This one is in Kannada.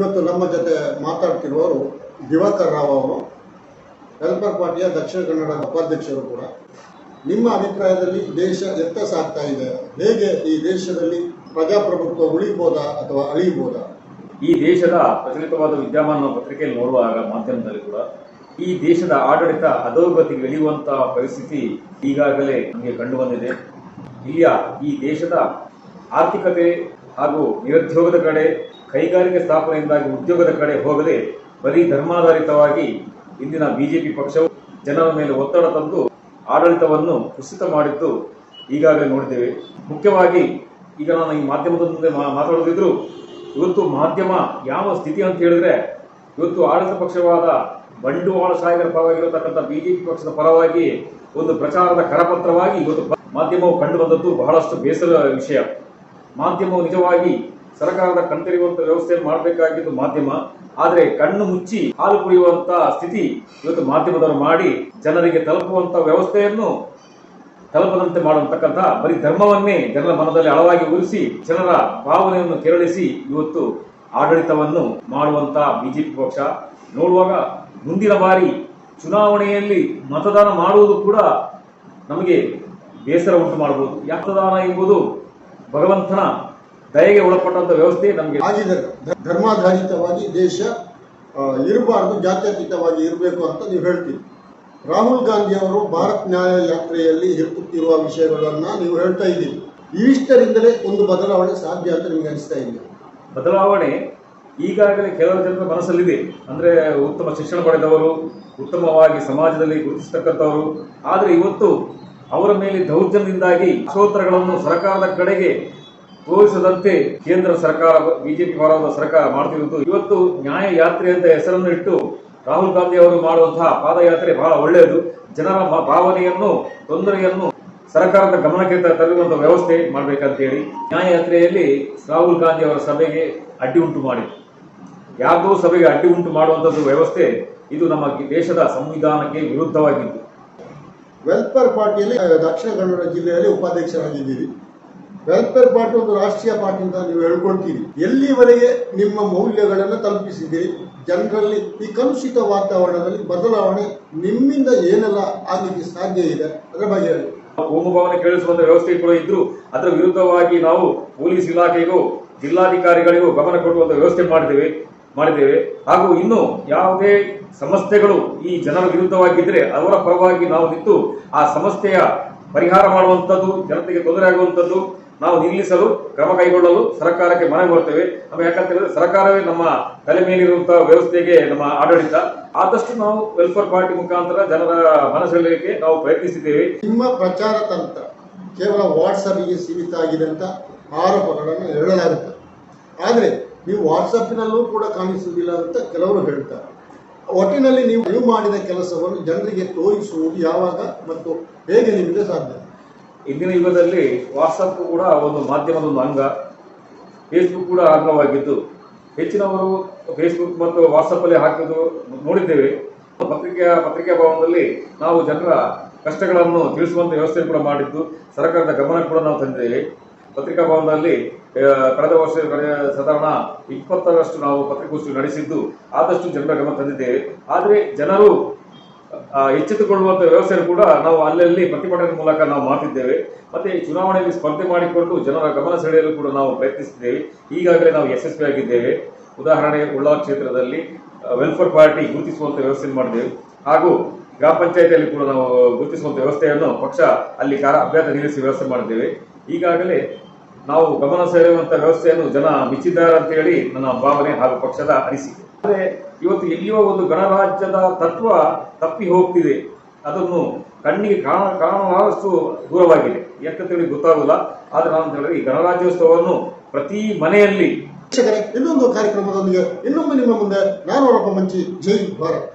ಇವತ್ತು ನಮ್ಮ ಜೊತೆ ಮಾತಾಡ್ತಿರುವವರು ದಿವಾಕರ್ ರಾವ್ ಅವರು ವೆಲ್ಫೇರ್ ಪಾರ್ಟಿಯ ದಕ್ಷಿಣ ಕನ್ನಡ ಉಪಾಧ್ಯಕ್ಷರು ಕೂಡ. ನಿಮ್ಮ ಅಭಿಪ್ರಾಯದಲ್ಲಿ ದೇಶ ಎತ್ತ ಸಾಗ್ತಾ ಇದೆ? ಹೇಗೆ ಈ ದೇಶದಲ್ಲಿ ಪ್ರಜಾಪ್ರಭುತ್ವ ಉಳಿಬೋದಾ ಅಥವಾ ಅಳಿಬೋದಾ? ಈ ದೇಶದ ಪ್ರಚಲಿತವಾದ ವಿದ್ಯಮಾನ ಪತ್ರಿಕೆಯಲ್ಲಿ ನೋಡುವಾಗ ಮಾಧ್ಯಮದಲ್ಲಿ ಕೂಡ ಈ ದೇಶದ ಆಡಳಿತ ಅಧೋಗತಿಗೆ ಇಳಿಯುವಂತಹ ಪರಿಸ್ಥಿತಿ ಈಗಾಗಲೇ ನಮಗೆ ಕಂಡು ಬಂದಿದೆ ಇಲ್ಲಿಯ ಈ ದೇಶದ ಆರ್ಥಿಕತೆ ಹಾಗೂ ನಿರುದ್ಯೋಗದ ಕಡೆ ಕೈಗಾರಿಕೆ ಸ್ಥಾಪನೆಯಿಂದಾಗಿ ಉದ್ಯೋಗದ ಕಡೆ ಹೋಗದೆ ಬರೀ ಧರ್ಮಾಧಾರಿತವಾಗಿ ಇಂದಿನ ಬಿಜೆಪಿ ಪಕ್ಷವು ಜನರ ಮೇಲೆ ಒತ್ತಡ ತಂದು ಆಡಳಿತವನ್ನು ಕುಸಿತ ಮಾಡಿದ್ದು ಈಗಾಗಲೇ ನೋಡಿದ್ದೇವೆ. ಮುಖ್ಯವಾಗಿ ಈಗ ನಾನು ಈ ಮಾಧ್ಯಮದ ಮುಂದೆ ಮಾತಾಡೋದಿದ್ರು, ಇವತ್ತು ಮಾಧ್ಯಮ ಯಾವ ಸ್ಥಿತಿ ಅಂತ ಹೇಳಿದ್ರೆ, ಇವತ್ತು ಆಡಳಿತ ಪಕ್ಷವಾದ ಬಂಡವಾಳ ಬಂಡವಾಳಶಾಹಿಗಳ ಪರವಾಗಿರತಕ್ಕಂಥ ಬಿಜೆಪಿ ಪಕ್ಷದ ಪರವಾಗಿ ಒಂದು ಪ್ರಚಾರದ ಕರಪತ್ರವಾಗಿ ಇವತ್ತು ಮಾಧ್ಯಮವು ಕಂಡುಬಂದದ್ದು ಬಹಳಷ್ಟು ಬೇಸರ ವಿಷಯ. ಮಾಧ್ಯಮವು ನಿಜವಾಗಿ ಸರ್ಕಾರದ ಕಣ್ತೆರೆಯುವಂತ ವ್ಯವಸ್ಥೆ ಮಾಡಬೇಕಾಗಿದ್ದು ಮಾಧ್ಯಮ. ಆದರೆ ಕಣ್ಣು ಮುಚ್ಚಿ ಹಾಲು ಕುಡಿಯುವಂತ ಸ್ಥಿತಿ ಇವತ್ತು ಮಾಧ್ಯಮದವರು ಮಾಡಿ ಜನರಿಗೆ ತಲುಪುವಂತ ವ್ಯವಸ್ಥೆಯನ್ನು ತಲುಪದಂತೆ ಮಾಡುವಂತಕ್ಕಂತಹ ಬರೀ ಧರ್ಮವನ್ನೇ ಜನರ ಮನದಲ್ಲಿ ಅಳವಾಗಿ ಉರಿಸಿ ಜನರ ಭಾವನೆಯನ್ನು ಕೆರಳಿಸಿ ಇವತ್ತು ಆಡಳಿತವನ್ನು ಮಾಡುವಂತ ಬಿಜೆಪಿ ಪಕ್ಷ. ನೋಡುವಾಗ ಮುಂದಿನ ಬಾರಿ ಚುನಾವಣೆಯಲ್ಲಿ ಮತದಾನ ಮಾಡುವುದು ಕೂಡ ನಮಗೆ ಬೇಸರ ಉಂಟು ಮಾಡಬಹುದು ಮತದಾನ ಎಂಬುದು ಭಗವಂತನ ದಯೆಗೆ ಒಳಪಟ್ಟಂತ ವ್ಯವಸ್ಥೆ ನಮಗೆ ಧರ್ಮಾಧಾರಿತವಾಗಿ ದೇಶ ಇರಬಾರದು ಜಾತ್ಯತೀತವಾಗಿ ಇರಬೇಕು ಅಂತ ನೀವು ಹೇಳ್ತೀವಿ ರಾಹುಲ್ ಗಾಂಧಿ ಅವರು ಭಾರತ್ ನ್ಯಾಯ ಯಾತ್ರೆಯಲ್ಲಿ ಹೆಕ್ಕುತ್ತಿರುವ ವಿಷಯಗಳನ್ನ ನೀವು ಹೇಳ್ತಾ ಇದ್ದೀರಿ. ಇವಿಷ್ಟರಿಂದಲೇ ಒಂದು ಬದಲಾವಣೆ ಸಾಧ್ಯ ಅಂತ ನಿಮ್ಗೆ ಅನಿಸ್ತಾ ಇದೆ. ಬದಲಾವಣೆ ಈಗಾಗಲೇ ಕೆಲವು ಜನರ ಮನಸ್ಸಲ್ಲಿದೆ. ಅಂದ್ರೆ ಉತ್ತಮ ಶಿಕ್ಷಣ ಪಡೆದವರು ಉತ್ತಮವಾಗಿ ಸಮಾಜದಲ್ಲಿ ಗುರುತಿಸತಕ್ಕಂಥವರು. ಆದರೆ ಇವತ್ತು ಅವರ ಮೇಲೆ ದೌರ್ಜನ್ಯದಿಂದಾಗಿ ಸೋತ್ರಗಳನ್ನು ಸರ್ಕಾರದ ಕಡೆಗೆ ತೋರಿಸದಂತೆ ಕೇಂದ್ರ ಸರ್ಕಾರ, ಬಿಜೆಪಿ ಪರವಾದ ಸರ್ಕಾರ ಮಾಡ್ತಿರುವುದು ಇವತ್ತು ನ್ಯಾಯ ಯಾತ್ರೆ ಅಂತ ಹೆಸರನ್ನು ಇಟ್ಟು ರಾಹುಲ್ ಗಾಂಧಿ ಅವರು ಮಾಡುವಂತಹ ಪಾದಯಾತ್ರೆ ಬಹಳ ಒಳ್ಳೆಯದು. ಜನರ ಭಾವನೆಯನ್ನು, ತೊಂದರೆಯನ್ನು ಸರ್ಕಾರದ ಗಮನಕ್ಕೆ ತರುವಂತಹ ತರುವಂತ ವ್ಯವಸ್ಥೆ ಮಾಡಬೇಕಂತ ಹೇಳಿ ನ್ಯಾಯಯಾತ್ರೆಯಲ್ಲಿ ರಾಹುಲ್ ಗಾಂಧಿ ಅವರ ಸಭೆಗೆ ಅಡ್ಡಿ ಉಂಟು ಮಾಡಿ ಯಾರ್ದೋ ಸಭೆಗೆ ಅಡ್ಡಿ ಉಂಟು ಮಾಡುವಂತದ್ದು ವ್ಯವಸ್ಥೆ ಇದು ನಮ್ಮ ದೇಶದ ಸಂವಿಧಾನಕ್ಕೆ ವಿರುದ್ಧವಾಗಿತ್ತು ವೆಲ್ಫೇರ್ ಪಾರ್ಟಿಯಲ್ಲಿ ದಕ್ಷಿಣ ಕನ್ನಡ ಜಿಲ್ಲೆಯಲ್ಲಿ ಉಪಾಧ್ಯಕ್ಷರಾಗಿದ್ದೀರಿ. ವೆಲ್ಫೇರ್ ಪಾರ್ಟಿ ಒಂದು ರಾಷ್ಟ್ರೀಯ ಪಾರ್ಟಿ ಅಂತ ನೀವು ಹೇಳ್ಕೊಳ್ತೀರಿ. ಎಲ್ಲಿವರೆಗೆ ನಿಮ್ಮ ಮೌಲ್ಯಗಳನ್ನು ತಲುಪಿಸಿದೆ ಜನರಲ್ಲಿ ಈ ಕಲುಷಿತ ವಾತಾವರಣದಲ್ಲಿ ಬದಲಾವಣೆ ನಿಮ್ಮಿಂದ ಏನೆಲ್ಲ ಆಗಲಿಕ್ಕೆ ಸಾಧ್ಯ ಇದೆ? ಅದರ ಬಗ್ಗೆ ಹೇಳಿ. ಕೋಮು ಭಾವನೆ ಕೇಳಿಸುವಂತ ವ್ಯವಸ್ಥೆ ಕೂಡ ಇದ್ರು ಅದರ ವಿರುದ್ಧವಾಗಿ ನಾವು ಪೊಲೀಸ್ ಇಲಾಖೆಗೂ ಜಿಲ್ಲಾಧಿಕಾರಿಗಳಿಗೂ ಗಮನ ಕೊಡುವಂತ ವ್ಯವಸ್ಥೆ ಮಾಡಿದ್ದೇವೆ ಮಾಡಿದ್ದೇವೆ. ಹಾಗೂ ಇನ್ನು ಯಾವುದೇ ಸಂಸ್ಥೆಗಳು ಈ ಜನರ ವಿರುದ್ಧವಾಗಿದ್ದರೆ ಅವರ ಪರವಾಗಿ ನಾವು ನಿಂತು ಆ ಸಮಸ್ಯೆಯ ಪರಿಹಾರ ಮಾಡುವಂಥದ್ದು, ಜನತೆಗೆ ತೊಂದರೆ ಆಗುವಂಥದ್ದು ನಾವು ನಿಲ್ಲಿಸಲು ಕ್ರಮ ಕೈಗೊಳ್ಳಲು ಸರ್ಕಾರಕ್ಕೆ ಮನವಿ ಮಾಡ್ತೇವೆ. ನಮ್ಮ ಯಾಕಂತ ಹೇಳಿದ್ರೆ ಸರ್ಕಾರವೇ ನಮ್ಮ ತಲೆ ಮೇಲಿರುವಂತಹ ವ್ಯವಸ್ಥೆಗೆ ನಮ್ಮ ಆಡಳಿತ. ಆದಷ್ಟು ನಾವು ವೆಲ್ಫೇರ್ ಪಾರ್ಟಿ ಮುಖಾಂತರ ಜನರ ಮನಸೆಳೆಯಲಿಕ್ಕೆ ನಾವು ಪ್ರಯತ್ನಿಸಿದ್ದೇವೆ. ನಿಮ್ಮ ಪ್ರಚಾರ ತಂತ್ರ ಕೇವಲ ವಾಟ್ಸಪ್ಗೆ ಸೀಮಿತ ಆಗಿದೆ ಅಂತ ಆರೋಪಗಳನ್ನು ಹೇಳಲಾಗುತ್ತೆ. ಆದರೆ ನೀವು ವಾಟ್ಸಪ್ನಲ್ಲೂ ಕೂಡ ಕಾಣಿಸುವುದಿಲ್ಲ ಅಂತ ಕೆಲವರು ಹೇಳ್ತಾರೆ. ಒಟ್ಟಿನಲ್ಲಿ ನೀವು ನೀವು ಮಾಡಿದ ಕೆಲಸವನ್ನು ಜನರಿಗೆ ತೋರಿಸುವುದು ಯಾವಾಗ ಮತ್ತು ಹೇಗೆ ನಿಮಗೆ ಸಾಧ್ಯ? ಇಂದಿನ ಯುಗದಲ್ಲಿ ವಾಟ್ಸಪ್ ಕೂಡ ಒಂದು ಮಾಧ್ಯಮದ ಒಂದು ಅಂಗ. ಫೇಸ್ಬುಕ್ ಕೂಡ ಅಂಗವಾಗಿದ್ದು, ಹೆಚ್ಚಿನವರು ಫೇಸ್ಬುಕ್ ಮತ್ತು ವಾಟ್ಸಪ್ಪಲ್ಲಿ ಹಾಕಿದ್ದು ನೋಡಿದ್ದೇವೆ. ಪತ್ರಿಕೆಯ ಪತ್ರಿಕಾ ಭವನದಲ್ಲಿ ನಾವು ಜನರ ಕಷ್ಟಗಳನ್ನು ತಿಳಿಸುವಂತಹ ವ್ಯವಸ್ಥೆ ಕೂಡ ಮಾಡಿದ್ದು, ಸರ್ಕಾರದ ಗಮನ ಕೂಡ ನಾವು ತಂದಿದ್ದೇವೆ. ಪತ್ರಿಕಾ ಭವನದಲ್ಲಿ ಕಳೆದ ವರ್ಷ ಸಾಧಾರಣ ಇಪ್ಪತ್ತರಷ್ಟು ನಾವು ಪತ್ರಿಕೋಷ್ಠಿ ನಡೆಸಿದ್ದು, ಆದಷ್ಟು ಜನರ ಗಮನ ತಂದಿದ್ದೇವೆ. ಆದರೆ ಜನರು ಆ, ವ್ಯವಸ್ಥೆಯನ್ನು ವ್ಯವಸ್ಥೆ ಕೂಡ ನಾವು ಅಲ್ಲಲ್ಲಿ ಪ್ರತಿಭಟನೆ ಮೂಲಕ ನಾವು ಮಾಡ್ತಿದ್ದೇವೆ. ಮತ್ತೆ ಈ ಚುನಾವಣೆಯಲ್ಲಿ ಸ್ಪರ್ಧೆ ಮಾಡಿಕೊಂಡು ಜನರ ಗಮನ ಸೆಳೆಯಲು ಕೂಡ ನಾವು ಪ್ರಯತ್ನಿಸಿದ್ದೇವೆ. ಈಗಾಗಲೇ ನಾವು ಯಶಸ್ವಿಯಾಗಿದ್ದೇವೆ ಉದಾಹರಣೆಗೆ ಉಳ್ಳಾ ಕ್ಷೇತ್ರದಲ್ಲಿ ವೆಲ್ಫೇರ್ ಪಾರ್ಟಿ ಗುರುತಿಸುವಂಥ ವ್ಯವಸ್ಥೆ ಮಾಡಿದ್ದೇವೆ. ಹಾಗೂ ಗ್ರಾಮ ಪಂಚಾಯತಿಯಲ್ಲಿ ಕೂಡ ನಾವು ಗುರುತಿಸುವಂಥ ವ್ಯವಸ್ಥೆಯನ್ನು ಪಕ್ಷ ಅಲ್ಲಿ ಕಾರ ಅಭ್ಯರ್ಥಿ ನಿಲ್ಲಿಸಿ ವ್ಯವಸ್ಥೆ ಮಾಡಿದ್ದೇವೆ. ಈಗಾಗಲೇ ನಾವು ಗಮನ ಸೆಳೆಯುವಂತಹ ವ್ಯವಸ್ಥೆಯನ್ನು ಜನ ಮಿಚ್ಚಿದ್ದಾರೆ ಅಂತ ಹೇಳಿ ನನ್ನ ಭಾವನೆ ಹಾಗೂ ಪಕ್ಷದ ಅನಿಸಿಕೆ. ಆದರೆ ಇವತ್ತು ಎಲ್ಲಿಯೋ ಒಂದು ಗಣರಾಜ್ಯದ ತತ್ವ ತಪ್ಪಿ ಹೋಗ್ತಿದೆ. ಅದನ್ನು ಕಣ್ಣಿಗೆ ಕಾಣ, ಕಾಣುವಷ್ಟು ದೂರವಾಗಿದೆ. ಯಾಕಂತೇಳಿ ಗೊತ್ತಾಗಲ್ಲ. ಆದರೆ ನಾನು ಹೇಳಿದ್ರೆ ಈ ಗಣರಾಜ್ಯೋತ್ಸವವನ್ನು ಪ್ರತಿ ಮನೆಯಲ್ಲಿ ಇನ್ನೊಂದು ಕಾರ್ಯಕ್ರಮದೊಂದಿಗೆ ಇನ್ನೊಮ್ಮೆ ನಿಮ್ಮ ಮುಂದೆ ನಾನು ಮಂಚಿ ಜೈ ಭಾರತ್.